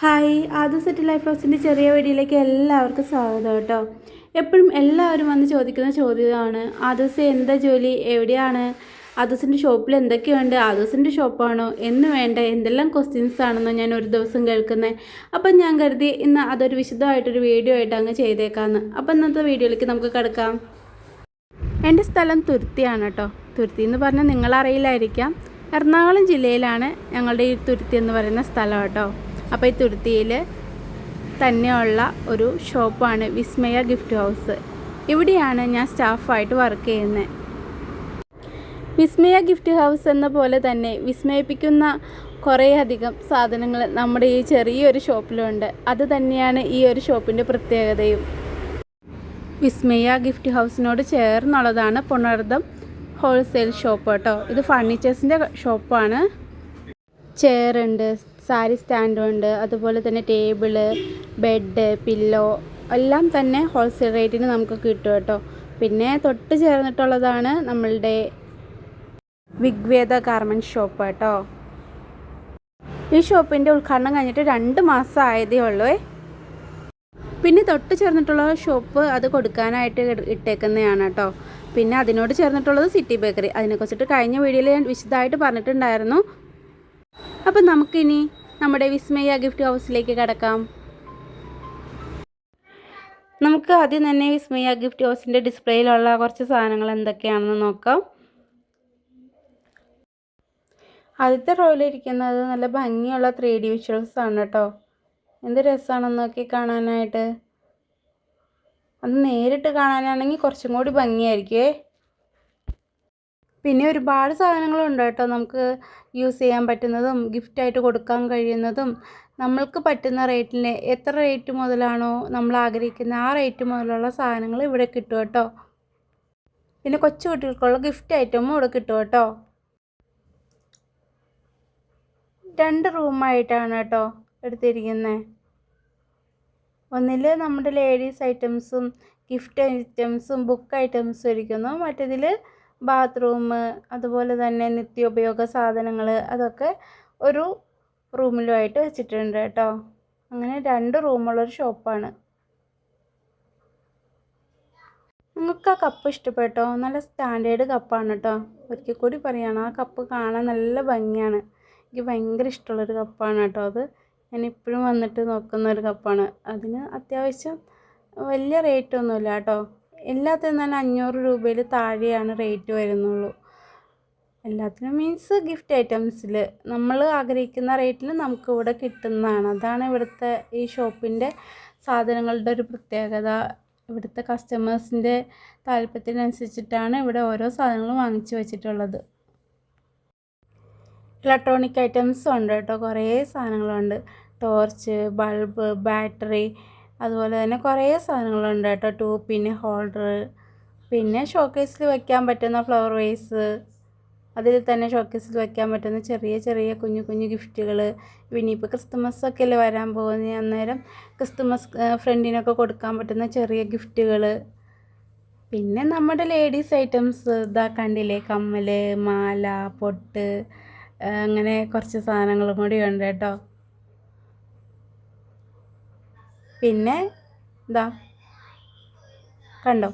Hi ആദ്യ set life ഹൗസിന്റെ ചെറിയ വീഡിയോയിലേക്ക് എല്ലാവർക്കും സ്വാഗതം കേട്ടോ. എപ്പോഴും എല്ലാവരും വന്ന് ചോദിക്കുന്ന ചോദ്യമാണ് ആദൂസ് എന്താ ജോലി? എവിടെയാണ്? ആദൂസിന്റെ ഷോപ്പിൽ എന്തൊക്കെയുണ്ട്? ആദൂസിന്റെ ഷോപ്പാണോ? എന്ന് വേണ്ട എന്തെല്ലാം ക്വസ്റ്റ്യൻസ് ആണെന്നോ ഞാൻ ഒരു ദിവസം കേൾക്കുന്നത് അപ്പം ഞാൻ കരുതി ഇന്ന് അതൊരു വിശദമായിട്ടൊരു വീഡിയോ ആയിട്ട് അങ്ങ് ചെയ്തേക്കാമെന്ന് അപ്പം ഇന്നത്തെ വീഡിയോയിലേക്ക് നമുക്ക് കിടക്കാം. എന്റെ സ്ഥലം തുരുത്തിയാണ് കേട്ടോ. തുരുത്തി എന്ന് പറഞ്ഞാൽ നിങ്ങളറിയില്ലായിരിക്കാം. എറണാകുളം ജില്ലയിലാണ് ഞങ്ങളുടെ ഈ തുരുത്തി എന്ന് പറയുന്ന സ്ഥലം കേട്ടോ. അപ്പോൾ ഈ തുരുത്തിയിൽ തന്നെയുള്ള ഒരു ഷോപ്പാണ് വിസ്മയ ഗിഫ്റ്റ് ഹൗസ്. ഇവിടെയാണ് ഞാൻ സ്റ്റാഫായിട്ട് വർക്ക് ചെയ്യുന്നത് വിസ്മയ ഗിഫ്റ്റ് ഹൗസ് എന്ന പോലെ തന്നെ വിസ്മയിപ്പിക്കുന്ന കുറേയധികം സാധനങ്ങൾ നമ്മുടെ ഈ ചെറിയൊരു ഷോപ്പിലുണ്ട്. അത് തന്നെയാണ് ഈ ഒരു ഷോപ്പിന്റെ പ്രത്യേകതയും. വിസ്മയ ഗിഫ്റ്റ് ഹൗസിനോട് ചേർന്നുള്ളതാണ് പുണർദം ഹോൾസെയിൽ ഷോപ്പ് കേട്ടോ. ഇത് ഫർണിച്ചേഴ്സിന്റെ ഷോപ്പാണ്. ചെയറുണ്ട് സാരി സ്റ്റാൻഡുണ്ട് അതുപോലെ തന്നെ ടേബിൾ ബെഡ് പില്ലോ എല്ലാം തന്നെ ഹോൾസെയിൽ റേറ്റിന് നമുക്ക് കിട്ടും കേട്ടോ. പിന്നെ തൊട്ട് ചേർന്നിട്ടുള്ളതാണ് നമ്മളുടെ വിഗ്വേദ ഗാർമെന്റ് ഷോപ്പ് കേട്ടോ. ഈ ഷോപ്പിന്റെ ഉദ്ഘാടനം കഴിഞ്ഞിട്ട് രണ്ട് മാസം ആയതേ ഉള്ളൂ. പിന്നെ തൊട്ട് ചേർന്നിട്ടുള്ള ഷോപ്പ് അത് കൊടുക്കാനായിട്ട് ഇട- ഇട്ടേക്കുന്നതാണ് കേട്ടോ. പിന്നെ അതിനോട് ചേർന്നിട്ടുള്ളത് സിറ്റി ബേക്കറി അതിനെക്കുറിച്ചിട്ട് കഴിഞ്ഞ വീഡിയോയിൽ ഞാൻ വിശദമായിട്ട് പറഞ്ഞിട്ടുണ്ടായിരുന്നു. അപ്പം നമുക്കിനി നമ്മുടെ വിസ്മയ ഗിഫ്റ്റ് ഹൗസിലേക്ക് കടക്കാം. നമുക്ക് ആദ്യം തന്നെ വിസ്മയ ഗിഫ്റ്റ് ഹൗസിന്റെ ഡിസ്പ്ലേയിലുള്ള കുറച്ച് സാധനങ്ങൾ എന്തൊക്കെയാണെന്ന് നോക്കാം. ആദ്യത്തെ റോയിലിരിക്കുന്നത് നല്ല ഭംഗിയുള്ള ത്രീ ഡി വിഷ്വൽസ് ആണ് കേട്ടോ. എന്ത് രസമാണെന്ന് നോക്കി കാണാനായിട്ട്. അത് നേരിട്ട് കാണാനാണെങ്കിൽ കുറച്ചും കൂടി ഭംഗിയായിരിക്കുമേ പിന്നെ ഒരുപാട് സാധനങ്ങളുണ്ട് കേട്ടോ. നമുക്ക് യൂസ് ചെയ്യാൻ പറ്റുന്നതും ഗിഫ്റ്റായിട്ട് കൊടുക്കാൻ കഴിയുന്നതും. നമ്മൾക്ക് പറ്റുന്ന റേറ്റിന് എത്ര റേറ്റ് മുതലാണോ നമ്മൾ ആഗ്രഹിക്കുന്ന ആ റേറ്റ് മുതലുള്ള സാധനങ്ങൾ ഇവിടെ കിട്ടും കേട്ടോ. പിന്നെ കൊച്ചു കുട്ടികൾക്കുള്ള ഗിഫ്റ്റ് ഐറ്റമും ഇവിടെ കിട്ടും കേട്ടോ. രണ്ട് റൂമായിട്ടാണ് കേട്ടോ എടുത്തിരിക്കുന്നത് ഒന്നിൽ നമ്മുടെ ലേഡീസ് ഐറ്റംസും ഗിഫ്റ്റ് ഐറ്റംസും ബുക്ക് ഐറ്റംസും ഇരിക്കുന്നു. മറ്റേതിൽ ബാത്റൂം അതുപോലെ തന്നെ നിത്യോപയോഗ സാധനങ്ങൾ അതൊക്കെ ഒരു റൂമിലുമായിട്ട് വെച്ചിട്ടുണ്ട് കേട്ടോ. അങ്ങനെ രണ്ട് റൂമുള്ളൊരു ഷോപ്പാണ്. നിങ്ങൾക്ക് ആ കപ്പ് ഇഷ്ടപ്പെട്ടോ? നല്ല സ്റ്റാൻഡേർഡ് കപ്പാണ് കേട്ടോ. ഒരിക്കൽ കൂടി പറയുകയാണ് ആ കപ്പ് കാണാൻ നല്ല ഭംഗിയാണ്. എനിക്ക് ഭയങ്കര ഇഷ്ടമുള്ളൊരു കപ്പാണ് കേട്ടോ അത്. ഞാൻ ഇപ്പോഴും വന്നിട്ട് നോക്കുന്ന ഒരു കപ്പാണ് അതിന് അത്യാവശ്യം വലിയ റേറ്റ് ഒന്നുമില്ല കേട്ടോ. എല്ലാത്തിനും തന്നെ അഞ്ഞൂറ് രൂപയിൽ താഴെയാണ് റേറ്റ് വരുന്നുള്ളൂ. എല്ലാത്തിനും മീൻസ് ഗിഫ്റ്റ് ഐറ്റംസിൽ നമ്മൾ ആഗ്രഹിക്കുന്ന റേറ്റിൽ നമുക്ക് ഇവിടെ കിട്ടുന്നതാണ്. അതാണ് ഇവിടുത്തെ ഈ ഷോപ്പിന്റെ സാധനങ്ങളുടെ ഒരു പ്രത്യേകത. ഇവിടുത്തെ കസ്റ്റമേഴ്സിന്റെ താല്പര്യത്തിനനുസരിച്ചിട്ടാണ് ഇവിടെ ഓരോ സാധനങ്ങളും വാങ്ങിച്ചു വെച്ചിട്ടുള്ളത്. ഇലക്ട്രോണിക് ഐറ്റംസ് ഉണ്ട് കേട്ടോ. കുറേ സാധനങ്ങളുണ്ട്. ടോർച്ച് ബൾബ് ബാറ്ററി അതുപോലെ തന്നെ കുറേ സാധനങ്ങളുണ്ട് കേട്ടോ. ടൂ പിന്നെ ഹോൾഡർ പിന്നെ ഷോക്കേസിൽ വെക്കാൻ പറ്റുന്ന ഫ്ലവർ വേസ് അതിൽ തന്നെ ഷോക്കേസിൽ വെക്കാൻ പറ്റുന്ന ചെറിയ ചെറിയ കുഞ്ഞു കുഞ്ഞു ഗിഫ്റ്റുകൾ. പിന്നെ ഇപ്പോൾ ക്രിസ്തുമസ് ഒക്കെ അല്ലേ വരാൻ പോകുന്നത്? അന്നേരം ക്രിസ്തുമസ് ഫ്രണ്ടിനൊക്കെ കൊടുക്കാൻ പറ്റുന്ന ചെറിയ ഗിഫ്റ്റുകൾ. പിന്നെ നമ്മുടെ ലേഡീസ് ഐറ്റംസ് ഇതാ കണ്ടില്ലേ? കമ്മൽ മാല പൊട്ട് അങ്ങനെ കുറച്ച് സാധനങ്ങളും കൂടി ഉണ്ട് കേട്ടോ. പിന്നെ ഇതാ കണ്ടോ?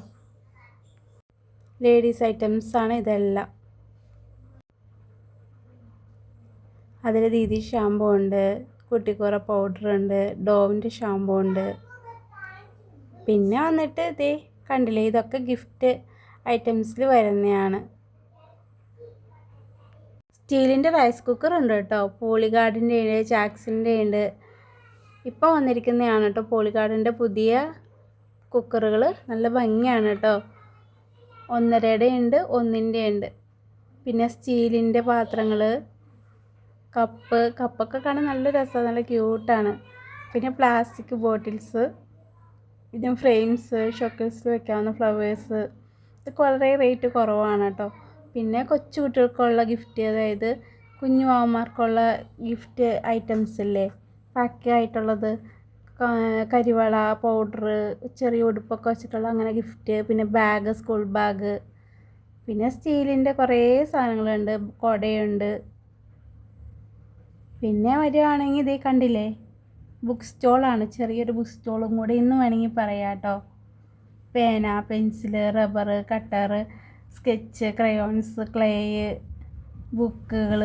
ലേഡീസ് ഐറ്റംസ് ആണ് ഇതെല്ലാം. അതിൽ ദീദി ഷാമ്പു ഉണ്ട് കുട്ടിക്കുറ പൗഡർ ഉണ്ട് ഡോവിന്റെ ഷാമ്പു ഉണ്ട്. പിന്നെ വന്നിട്ട് ഇതേ കണ്ടില്ലേ ഇതൊക്കെ ഗിഫ്റ്റ് ഐറ്റംസിൽ വരുന്നതാണ് സ്റ്റീലിന്റെ റൈസ് കുക്കർ ഉണ്ട് കേട്ടോ. പോളിഗാർഡിന്റെ ഉണ്ട് ചാക്സിന്റെ ഉണ്ട്. ഇപ്പോൾ വന്നിരിക്കുന്നതാണ് കേട്ടോ പോളിക്കാടിന്റെ പുതിയ കുക്കറുകൾ നല്ല ഭംഗിയാണ് കേട്ടോ ഒന്നരയുടെ ഉണ്ട് ഒന്നിന്റെ ഉണ്ട് പിന്നെ സ്റ്റീലിന്റെ പാത്രങ്ങൾ കപ്പ് കപ്പൊക്കെ കാണാൻ നല്ല രസമാണ് നല്ല ക്യൂട്ടാണ്. പിന്നെ പ്ലാസ്റ്റിക് ബോട്ടിൽസ് പിന്നെ ഫ്രെയിംസ് ഷോക്കേസ് വെക്കാവുന്ന ഫ്ലവേഴ്സ്. ഇതൊക്കെ വളരെ റേറ്റ് കുറവാണ് കേട്ടോ പിന്നെ കൊച്ചു കുട്ടികൾക്കുള്ള ഗിഫ്റ്റ് അതായത് കുഞ്ഞു മാമന്മാർക്കുള്ള ഗിഫ്റ്റ് ഐറ്റംസ് ഇല്ലേ? പാക്ക് ആയിട്ടുള്ളത് കരിവള പൗഡർ ചെറിയ ഉടുപ്പൊക്കെ വെച്ചിട്ടുള്ള അങ്ങനെ ഗിഫ്റ്റ് പിന്നെ ബാഗ് സ്കൂൾ ബാഗ് പിന്നെ സ്റ്റീലിന്റെ കുറേ സാധനങ്ങളുണ്ട് കുടയുണ്ട്. പിന്നെ വരികയാണെങ്കിൽ ഇതേ കണ്ടില്ലേ? ബുക്ക് സ്റ്റോളാണ് ചെറിയൊരു ബുക്ക് സ്റ്റോളും കൂടി ഇന്ന് വേണമെങ്കിൽ പറയാം കേട്ടോ. പേന pencil rubber cutter sketch crayons clay ബുക്കുകൾ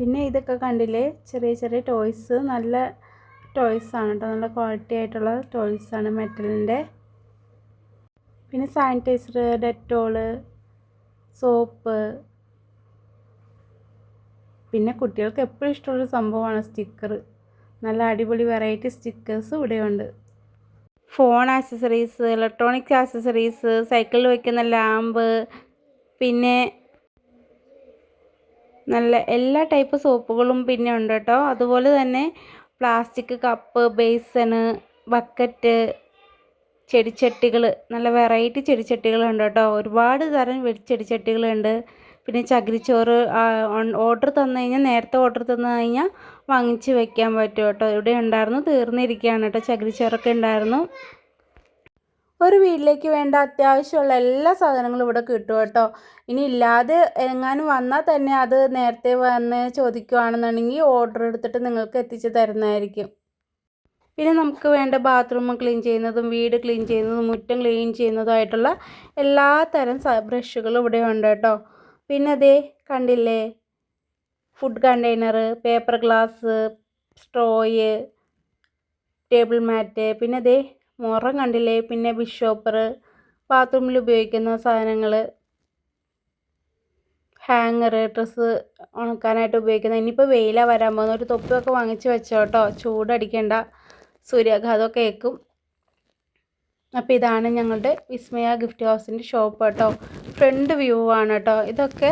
പിന്നെ ഇതൊക്കെ കണ്ടില്ലേ? ചെറിയ ചെറിയ ടോയ്സ് നല്ല ടോയ്സ് ആണ് കേട്ടോ നല്ല ക്വാളിറ്റി ആയിട്ടുള്ള ടോയ്സ് ആണ് മെറ്റലിന്റെ. പിന്നെ സാനിറ്റൈസർ ഡെറ്റോൾ സോപ്പ് പിന്നെ കുട്ടികൾക്ക് എപ്പോഴും ഇഷ്ടമുള്ള സംഭവമാണ് സ്റ്റിക്കർ നല്ല അടിപൊളി വെറൈറ്റി സ്റ്റിക്കേഴ്സ് ഇവിടെയുണ്ട്. ഫോൺ ആക്സസറീസ് ഇലക്ട്രോണിക്സ് ആക്സസറീസ് സൈക്കിളിൽ വയ്ക്കുന്ന ലാമ്പ് പിന്നെ നല്ല എല്ലാ ടൈപ്പ് സോപ്പുകളും പിന്നെ ഉണ്ട് കേട്ടോ അതുപോലെ തന്നെ പ്ലാസ്റ്റിക് കപ്പ് ബേസന് ബക്കറ്റ് ചെടിച്ചട്ടികൾ നല്ല വെറൈറ്റി ചെടിച്ചട്ടികളുണ്ട് കേട്ടോ ഒരുപാട് തരം ചെടിച്ചട്ടികളുണ്ട് പിന്നെ ചകിരിച്ചോറ് ഓർഡർ തന്നു കഴിഞ്ഞാൽ നേരത്തെ ഓർഡർ തന്നു കഴിഞ്ഞാൽ വാങ്ങിച്ച് വെക്കാൻ പറ്റും കേട്ടോ ഇവിടെ ഉണ്ടായിരുന്നു തീർന്നിരിക്കുകയാണ് കേട്ടോ ചകിരിച്ചോറൊക്കെ ഉണ്ടായിരുന്നു. ഒരു വീട്ടിലേക്ക് വേണ്ട അത്യാവശ്യമുള്ള എല്ലാ സാധനങ്ങളും ഇവിടെ കിട്ടും കേട്ടോ. ഇനി ഇല്ലാതെ എങ്ങാനും വന്നാൽ തന്നെ അത് നേരത്തെ വന്ന് ചോദിക്കുകയാണെന്നുണ്ടെങ്കിൽ ഓർഡർ എടുത്തിട്ട് നിങ്ങൾക്ക് എത്തിച്ച് തരുന്നതായിരിക്കും. പിന്നെ നമുക്ക് വേണ്ട ബാത്റൂം ക്ലീൻ ചെയ്യുന്നതും വീട് ക്ലീൻ ചെയ്യുന്നതും മുറ്റം ക്ലീൻ ചെയ്യുന്നതുമായിട്ടുള്ള എല്ലാ തരം ബ്രഷുകളും ഇവിടെ ഉണ്ട് കേട്ടോ. പിന്നെ അതേ കണ്ടില്ലേ? Food container paper glass straw table mat പിന്നെ അതേ മുറം കണ്ടില്ലേ? പിന്നെ ബിഷോപ്പർ ബാത്റൂമിൽ ഉപയോഗിക്കുന്ന സാധനങ്ങൾ ഹാങ്ങർ ഡ്രസ്സ് ഉണക്കാനായിട്ട് ഉപയോഗിക്കുന്നത് ഇനിയിപ്പോൾ വെയിലാണ് വരാൻ പോകുന്ന ഒരു തൊപ്പിയൊക്കെ വാങ്ങിച്ച് വെച്ചോ കേട്ടോ ചൂടടിക്കണ്ട. സൂര്യാഘാതമൊക്കെ ഏക്കും അപ്പോൾ ഇതാണ് ഞങ്ങളുടെ വിസ്മയ ഗിഫ്റ്റ് ഹൗസിന്റെ ഷോപ്പ് കേട്ടോ. ഫ്രണ്ട് വ്യൂ ആണ് കേട്ടോ. ഇതൊക്കെ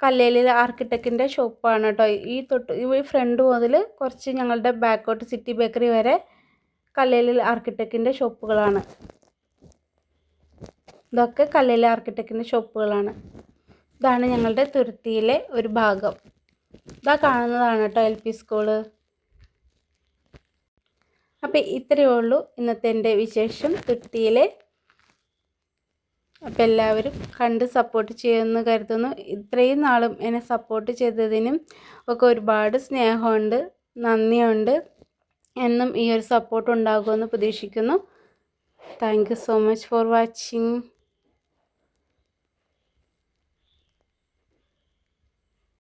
കല്ലേലിൽ ആർക്കിടെക്റ്റിന്റെ ഷോപ്പാണ് കേട്ടോ. ഈ തൊട്ട് ഈ ഫ്രണ്ട് മുതൽ കുറച്ച് ഞങ്ങളുടെ ബാക്കോട്ട് സിറ്റി ബേക്കറി വരെ കല്ലേലിൽ ആർക്കിടെക്റ്റിന്റെ ഷോപ്പുകളാണ് ഇതൊക്കെ കല്ലേലിൽ ആർക്കിടെക്റ്റിന്റെ ഷോപ്പുകളാണ് ഇതാണ് ഞങ്ങളുടെ തുരുത്തിയിലെ ഒരു ഭാഗം. ഇതാ കാണുന്നതാണ് കേട്ടോ എൽ പി സ്കൂൾ അപ്പോൾ ഇത്രയേ ഉള്ളൂ ഇന്നത്തെ എന്റെ വിശേഷം. തുരുത്തിയിലെ അപ്പോൾ എല്ലാവരും കണ്ട് സപ്പോർട്ട് ചെയ്യുമെന്ന് കരുതുന്നു. ഇത്രയും നാളും എന്നെ സപ്പോർട്ട് ചെയ്തതിനും ഒക്കെ ഒരുപാട് സ്നേഹമുണ്ട് നന്ദിയുണ്ട്. എന്നും ഈ ഒരു സപ്പോർട്ട് ഉണ്ടാകുമെന്ന് പ്രതീക്ഷിക്കുന്നു. Thank you so much for watching